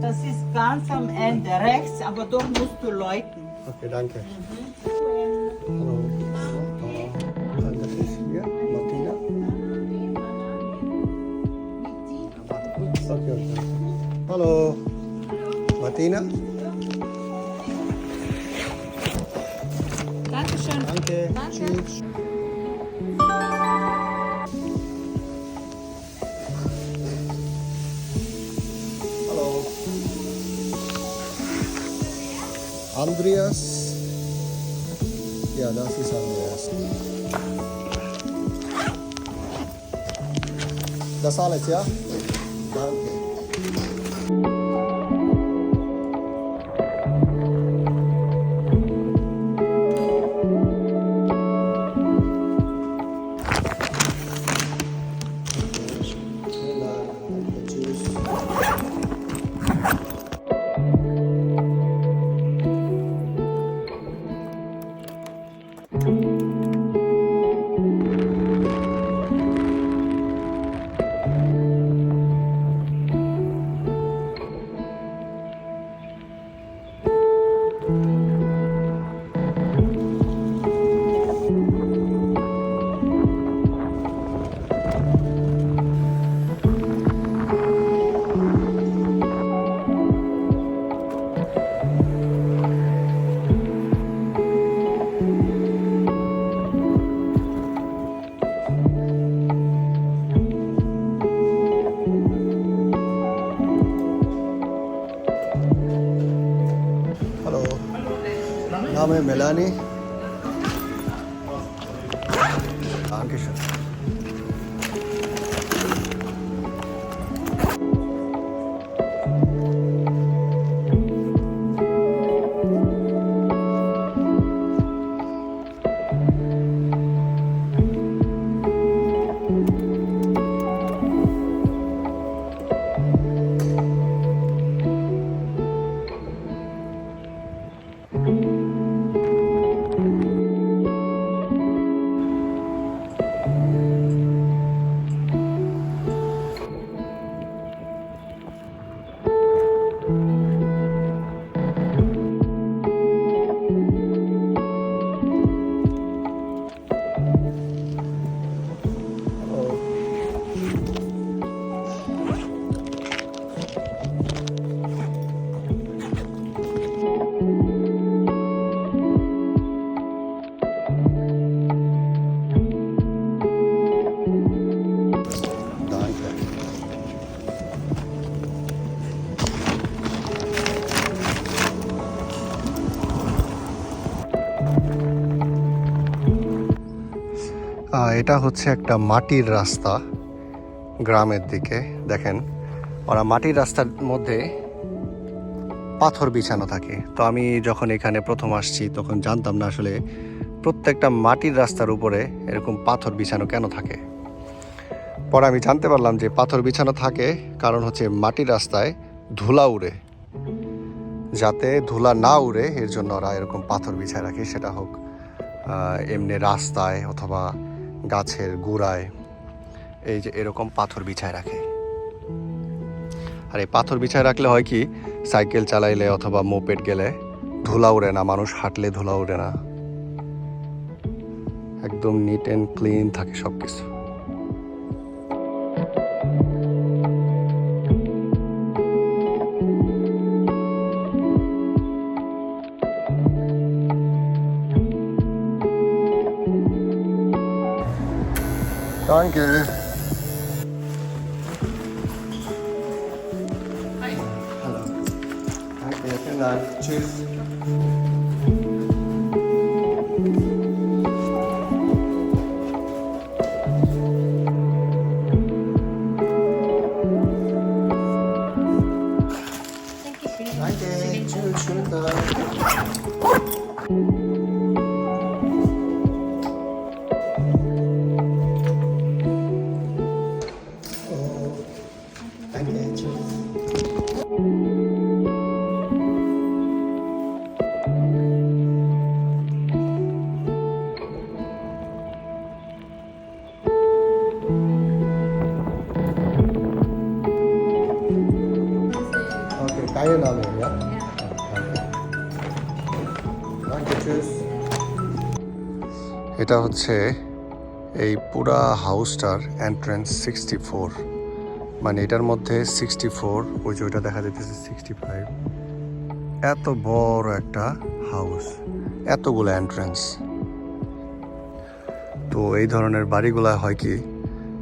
Das ist ganz am Ende rechts, aber dort musst du läuten. Okay, danke. Hallo. Oh, and das ist hier, Martina. Okay, okay. Hallo. Martina. Dankeschön. Danke. Danke. Tschüss. Andreas. Ja, das ist Andreas. Das alles, ja? Danke. नाम है Melanie आंकिशा এটা হচ্ছে একটা মাটির রাস্তা গ্রামের দিকে, দেখেন। ওরা মাটির রাস্তার মধ্যে পাথর বিছানো থাকে। তো আমি যখন এখানে প্রথম আসছি, তখন জানতাম না আসলে প্রত্যেকটা মাটির রাস্তার উপরে এরকম পাথর বিছানো কেন থাকে। পরে আমি জানতে পারলাম যে পাথর বিছানো থাকে কারণ হচ্ছে মাটির রাস্তায় ধুলা উড়ে। যাতে ধুলা না উড়ে, এর জন্য ওরা এরকম পাথর বিছায় রাখে, সেটা হোক এমনি রাস্তায় অথবা গাছের গোড়ায় এই যে এরকম পাথর বিছায় রাখে। আর এই পাথর বিছায় রাখলে হয় কি, সাইকেল চালাইলে অথবা মোপেট গেলে ধুলা উড়ে না, মানুষ হাঁটলে ধুলা উড়ে না। একদম নিট অ্যান্ড ক্লিন থাকে সব কিছু Danke. Hallo. Danke, vielen Dank. Tschüss. এটা হচ্ছে এই পুরা হাউসটার এন্ট্রেন্স সিক্সটি ফোর মানে এটার মধ্যে সিক্সটি ফোর ওই যে ওইটা দেখা যাইতেছে সিক্সটি ফাইভ এত বড় একটা হাউস এতগুলো এন্ট্রেন্স তো এই ধরনের বাড়িগুলো হয় কি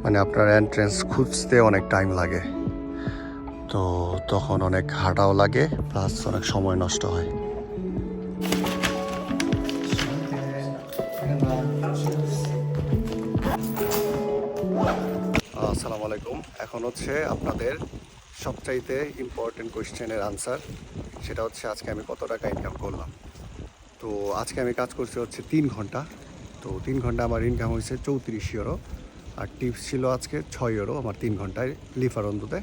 মানে আপনার এন্ট্রেন্স খুঁজতে অনেক টাইম লাগে। তো তখন অনেক হাঁটাও লাগে প্লাস অনেক সময় নষ্ট হয়। আসসালামু আলাইকুম। এখন হচ্ছে আপনাদের সবচাইতে ইম্পর্টেন্ট কোয়েশ্চেনের আনসার সেটা হচ্ছে আজকে আমি কত টাকা ইনকাম করলাম। তো আজকে আমি কাজ করছি হচ্ছে তিন ঘণ্টা। তো তিন ঘণ্টা আমার ইনকাম হয়েছে চৌত্রিশ ইউরো আর টিপস ছিল আজকে ছয় ইউরো আমার তিন ঘন্টায় লিফার অন্ততে।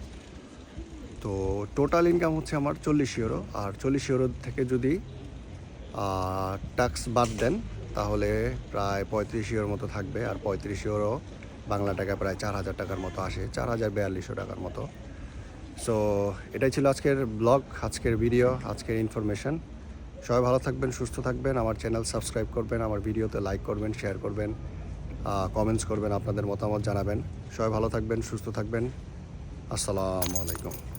তো টোটাল ইনকাম হচ্ছে আমার চল্লিশ ইউরো আর চল্লিশ ইউরো থেকে যদি ট্যাক্স বাদ দেন, তাহলে প্রায় পঁয়ত্রিশ ইউরোর মতো থাকবে। আর পঁয়ত্রিশ ইউরো বাংলা টাকা প্রায় চার হাজার টাকার মতো আসে, চার হাজার বিয়াল্লিশশো টাকার মতো। সো এটাই ছিল আজকের ব্লগ আজকের ভিডিও আজকের ইনফরমেশান সবাই ভালো থাকবেন, সুস্থ থাকবেন। আমার চ্যানেল সাবস্ক্রাইব করবেন, আমার ভিডিওতে লাইক করবেন শেয়ার করবেন কমেন্টস করবেন, আপনাদের মতামত জানাবেন। সবাই ভালো থাকবেন, সুস্থ থাকবেন। আসসালামু আলাইকুম।